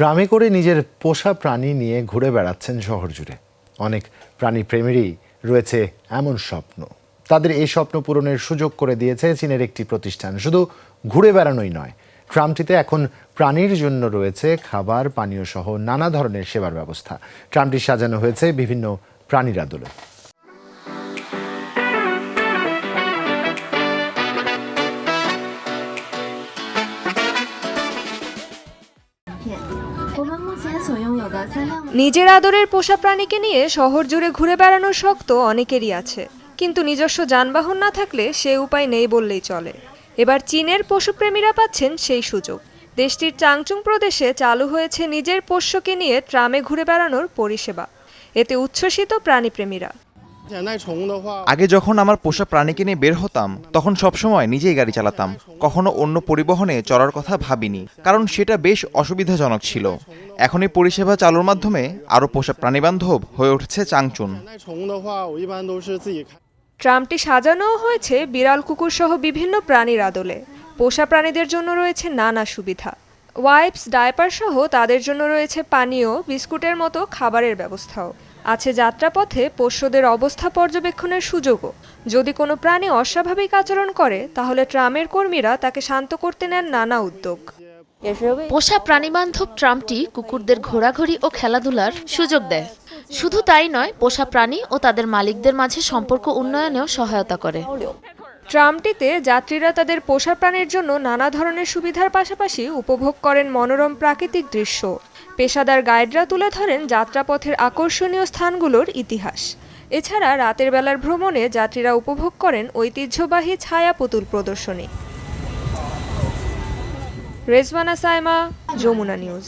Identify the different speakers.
Speaker 1: ট্রামে করে নিজের পোষা প্রাণী নিয়ে ঘুরে বেড়াচ্ছেন শহর জুড়ে। অনেক প্রাণী প্রেমীরই রয়েছে এমন স্বপ্ন। তাদের এই স্বপ্ন পূরণের সুযোগ করে দিয়েছে চীনের একটি প্রতিষ্ঠান। শুধু ঘুরে বেড়ানোই নয়, ট্রামটিতে এখন প্রাণীর জন্য রয়েছে খাবার, পানীয় সহ নানা ধরনের সেবার ব্যবস্থা। ট্রামটি সাজানো হয়েছে বিভিন্ন প্রাণীর আদলে।
Speaker 2: নিজের আদরের পোষা প্রাণীকে নিয়ে শহর জুড়ে ঘুরে বেড়ানোর শক্ত অনেকেরই আছে। কিন্তু নিজস্ব যানবাহন না থাকলে সে উপায় নেই বললেই চলে। এবার চীনের পশুপ্রেমীরা পাচ্ছেন সেই সুযোগ। দেশটির চাংচুং প্রদেশে চালু হয়েছে নিজের পোষ্যকে নিয়ে ট্রামে ঘুরে বেড়ানোর পরিষেবা। এতে উচ্ছ্বসিত প্রাণীপ্রেমীরা।
Speaker 3: হ্যাঁ,
Speaker 4: আগে যখন আমার পোষা প্রাণীকে নিয়ে বের হতাম তখন সবসময় নিজেই গাড়ি চালাতাম। কখনো অন্য পরিবহনে চড়ার কথা ভাবিনি কারণ সেটা বেশ অসুবিধাজনক ছিল। এখন এই পরিষেবা চালুর মাধ্যমে আরও পোষা প্রাণীবান্ধব হয়ে উঠছে চাংচুন।
Speaker 2: ট্রামটি সাজানো হয়েছে বিড়াল কুকুর সহ বিভিন্ন প্রাণীর আদলে। পোষা প্রাণীদের জন্য রয়েছে নানা সুবিধা। ওয়াইপস ডায়পার সহ তাদের জন্য রয়েছে পানীয় বিস্কুটের মতো খাবারের ব্যবস্থাও। আছে যাত্রাপথে পোষ্যদের অবস্থা পর্যবেক্ষণের সুযোগও। যদি কোনো প্রাণী অস্বাভাবিক আচরণ করে, তাহলে ট্রামের কর্মীরা তাকে শান্ত করতে নেন নানা উদ্যোগ।
Speaker 5: পোষা প্রাণীবান্ধব ট্রামটি কুকুরদের ঘোরাঘুরি ও খেলাধুলার সুযোগ দেয়। শুধু তাই নয়, পোষা প্রাণী ও তাদের মালিকদের মাঝে সম্পর্ক উন্নয়নেও সহায়তা করে।
Speaker 2: ট্রামটিতে যাত্রীরা তাদের পোষা প্রাণীর জন্য নানা ধরনের সুবিধার পাশাপাশি উপভোগ করেন মনোরম প্রাকৃতিক দৃশ্য। পেশাদার গাইডরা তুলে ধরেন যাত্রাপথের আকর্ষণীয় স্থানগুলোর ইতিহাস। এছাড়া রাতের বেলার ভ্রমণে যাত্রীরা উপভোগ করেন ঐতিহ্যবাহী ছায়া পুতুল প্রদর্শনী। রেজওয়ানা সাইমা, যমুনা নিউজ।